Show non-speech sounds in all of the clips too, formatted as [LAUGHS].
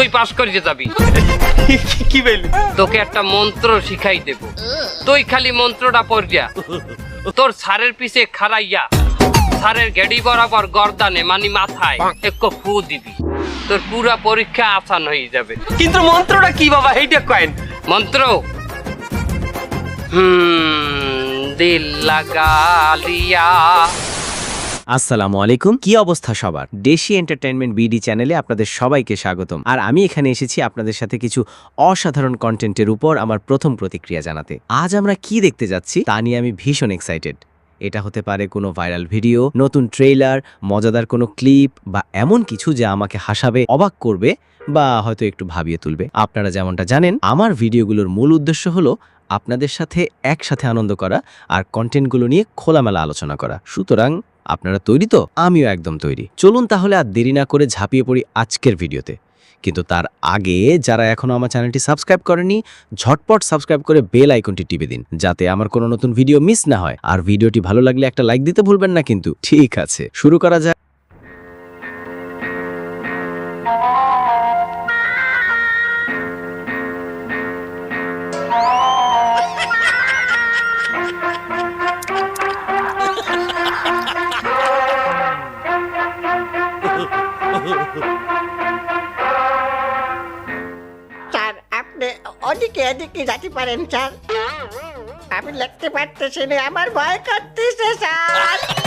তুই পাশ করে যাবি। কি- বলি তোকে একটা মন্ত্র শিখাই দেব। তুই খালি মন্ত্রটা পড়িয়া তোর সারের পিছে খাড়াইয়া সারের গেডি বরাবর গর্দানে মানে মাথায় এক ফু দিবি। তোর পুরা পরীক্ষা আসান হয়ে যাবে। কিন্তু মন্ত্রটা কি বাবা? এইটা কয়েন। মন্ত্র? হুম দিল লাগা লিয়া আসসালামু আলাইকুম। কি অবস্থা সবার? দেশি এন্টারটেনমেন্ট বিডি চ্যানেলে আপনাদের সবাইকে স্বাগতম। আর আমি এখানে এসেছি আপনাদের সাথে কিছু অসাধারণ কন্টেন্টের উপর আমার প্রথম প্রতিক্রিয়া জানাতে। আজ আমরা কি দেখতে যাচ্ছি তা নিয়ে আমি ভীষণ এক্সাইটেড এটা হতে পারে কোনো ভাইরাল ভিডিও, নতুন ট্রেইলার, মজাদার কোনো ক্লিপ বা এমন কিছু যা আমাকে হাসাবে, অবাক করবে বা হয়তো একটু ভাবিয়ে তুলবে। আপনারা যেমনটা জানেন, আমার ভিডিওগুলোর মূল উদ্দেশ্য হলো আপনাদের সাথে একসাথে আনন্দ করা আর কন্টেন্টগুলো নিয়ে খোলামেলা আলোচনা করা। সুতরাং আপনারা তৈরি তো? আমিও একদম তৈরি। চলুন তাহলে আর দেরি না করে ঝাঁপিয়ে পড়ি আজকের ভিডিওতে। কিন্তু তার আগে যারা এখনও আমার চ্যানেলটি সাবস্ক্রাইব করেনি ঝটপট সাবস্ক্রাইব করে বেল আইকনটি টিপে দিন, যাতে আমার কোনো নতুন ভিডিও মিস না হয়। আর ভিডিওটি ভালো লাগলে একটা লাইক দিতে ভুলবেন না কিন্তু। ঠিক আছে, শুরু করা যাক। ওদিকে এদিকে যেতে পারেন স্যার। আমি লিখতে পারতেছি না আমার ভয় করতেছে স্যার।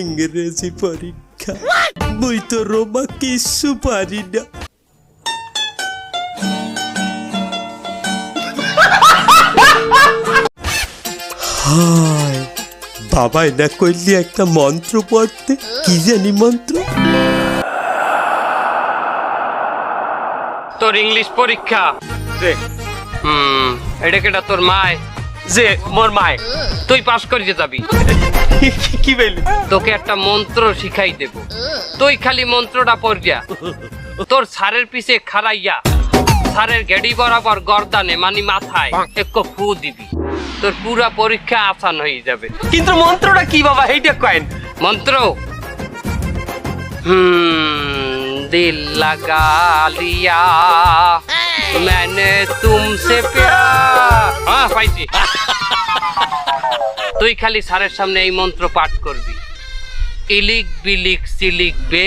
ইংরেজি পরীক্ষা। বই তো রোমা কিচ্ছু পারি না। হায় বাবাই না করলি একটা মন্ত্র পড়তে। কি জানি মন্ত্র? তোর ইংলিশ পরীক্ষা? যে হুম এটা কেটা তোর মায়? যে মোর মায় তুই পাস করিয়ে যাবি। [LAUGHS] কি বলি তোকে একটা মন্ত্র শিখাই দেব। তুই খালি মন্ত্রটা পড়িয়া তোর সারের পিছে খাড়াইয়া সারের গেডি বরাবর গর্দানে মানে মাথায় এক ফু দিবি। তোর পুরা পরীক্ষা আসান হয়ে যাবে। কিন্তু মন্ত্রটা কি বাবা হেইটা কয়েন? মন্ত্র? হুম दिल लगा लिया मैंने तुमसे प्यार হ্যাঁ পাইছি তুই খালি স্যারের সামনে এই মন্ত্র পাঠ করবি ইলিক বিলিক সিলিক বে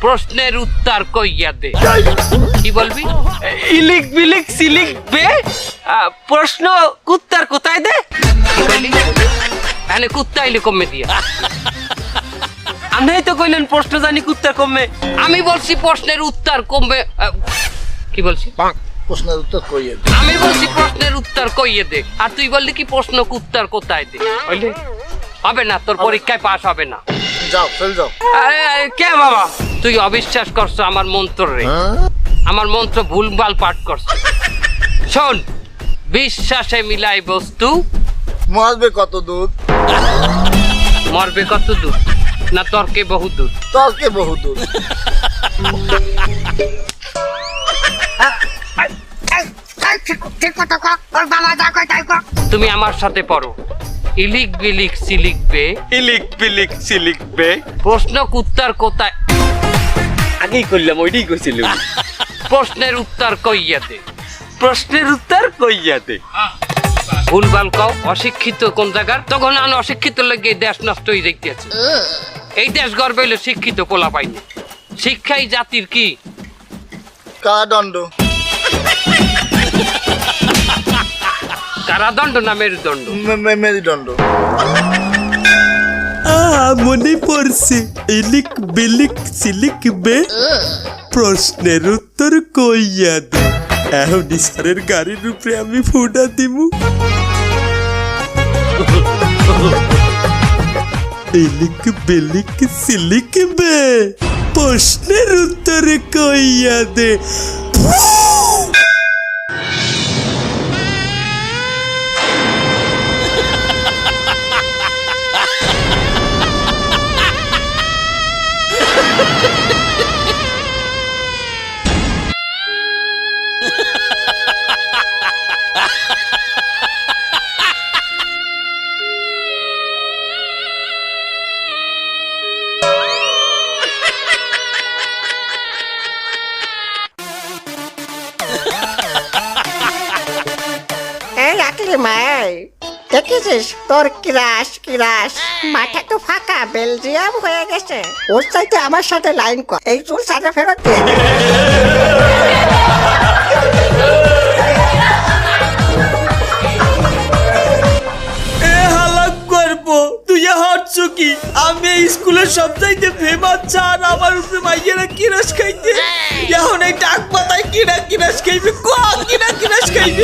প্রশ্নের উত্তর কইয়া দে কি বলবি ইলিক বিলিক সিলিক বে আহ, প্রশ্ন কুত্তার কোথায় দে কি বললি এখানে কুত্তা এলি কমে দিয়া আপনি তো কইলেন প্রশ্ন জানি উত্তর কমবে। আমি বলছি প্রশ্নের উত্তর কমবে কি বলছি? প্রশ্নের উত্তর কইয়ে দে। আমি বলছি প্রশ্নের উত্তর কইয়ে দে আর তুই বললি কি প্রশ্ন উত্তর কোথায় দে? বুঝলি হবে না তোর পরীক্ষায় পাস হবে না। যাও ফেল যাও। আরে, আরে, কে বাবা? তুই অবিশ্বাস করছ আমার মন্ত্র রে। আমার মন্ত্র ভুলভাল পাঠ করছ। শোন বিশ্বাসে মিলাই বস্তু মরবে কত দূর? মরবে কত দূর? না তর্কে বহু দূর। তর্কে বহু দূর। তুমি আমার সাথে পড়ো। ইলিক বিলিক সিলিক বে। ইলিক বিলিক সিলিক বে। প্রশ্ন উত্তর কোথায়? আগেই করলাম ওইটাই কইছিলাম প্রশ্নের উত্তর কইয়াতে প্রশ্নের উত্তর কইয়াতে ভুলভাল কও অশিক্ষিত কোন জায়গার? তখন আমি অশিক্ষিত লেগে এই দেশ নষ্ট হয়ে যাইতেছে। এই দেশ গর্ব হইলে শিক্ষিত কোলা পাইনি। শিক্ষাই জাতির কি? কারাদণ্ড। কারাদণ্ড না মেরুদণ্ড? মেরুদণ্ড। মনে পড়ছে ইলিক বিলিক সিলিক বে। প্রশ্নের উত্তর কইয়া দে। এখনই স্যারের গাড়ির উপরে আমি ফুটা দিমু। এলিক বেলিক সিলিক বে। প্রশ্নের উত্তরে কইয়া দে। রাখলি মাই দেখেছিস? তোর ক্রাশ ক্রাশ। মাথা তো ফাঁকা বেলজিয়াম হয়ে গেছে। ওর চাইতে আমার সাথে লাইন কর। এই চুল সাথে ফেরত দিয়ে কি? আমি এই স্কুলের সবচাইতে ফেমাস আমার উপরে মাইয়েরা কিরাস খাইতে। এখন এই ডাক পাতায় কিরা কিরাস খাইবে। কিরা কিরাস খাইবে।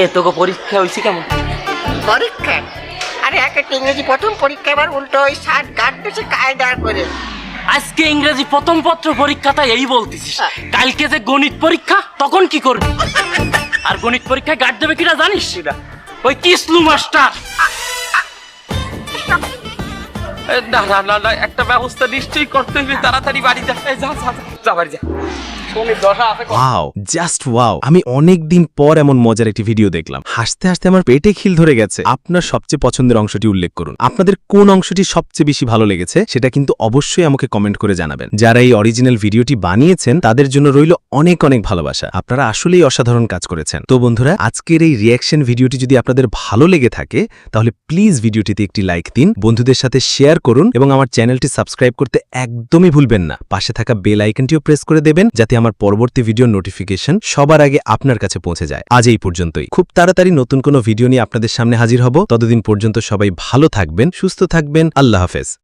এ তোকে পরীক্ষা হয়েছে কেমন? পরীক্ষা? আরে এক একটা ইংরেজি প্রথম পরীক্ষা এবার উল্টো ওই ষাট গার্ড দিয়েছে কায়দার করে। আজকে ইংরেজি প্রথম পত্র পরীক্ষাটা এই বলতেছিস। কালকে যে গণিত পরীক্ষা তখন কি করবি? আর গণিত পরীক্ষায় গার্ড দেবে কিনা জানিস? সেটা ওই কিসলু মাস্টার। না না না একটা ব্যবস্থা নিশ্চয়ই করতে হবে তাড়াতাড়ি বাড়ি যা, যা, যা বাড়ি যা। ওয়াও জাস্ট ওয়াও আমি অনেক দিন পর এমন মজার একটি ভিডিও দেখলাম। হাসতে হাসতে আমার পেটে খিল ধরে গেছে। আপনার সবচেয়ে পছন্দের অংশটি উল্লেখ করুন। আপনাদের কোন অংশটি সবচেয়ে বেশি ভালো লেগেছে সেটা কিন্তু অবশ্যই আমাকে কমেন্ট করে জানাবেন। যারা এই অরিজিনাল ভিডিওটি বানিয়েছেন, তাদের জন্য রইল অনেক অনেক ভালোবাসা। আপনারা আসলেই অসাধারণ কাজ করেছেন। তো বন্ধুরা, আজকের এই রিয়াকশন ভিডিওটি যদি আপনাদের ভালো লেগে থাকে, তাহলে প্লিজ ভিডিওটিতে একটি লাইক দিন, বন্ধুদের সাথে শেয়ার করুন এবং আমার চ্যানেলটি সাবস্ক্রাইব করতে একদমই ভুলবেন না। পাশে থাকা বেল আইকনটিও প্রেস করে দেবেন, যাতে আমার পরবর্তী ভিডিও নোটিফিকেশন সবার আগে আপনার কাছে পৌঁছে যায়। আজ এই পর্যন্তই। খুব তাড়াতাড়ি নতুন কোনো ভিডিও নিয়ে আপনাদের সামনে হাজির হব। ততদিন পর্যন্ত সবাই ভালো থাকবেন, সুস্থ থাকবেন। আল্লাহ হাফেজ।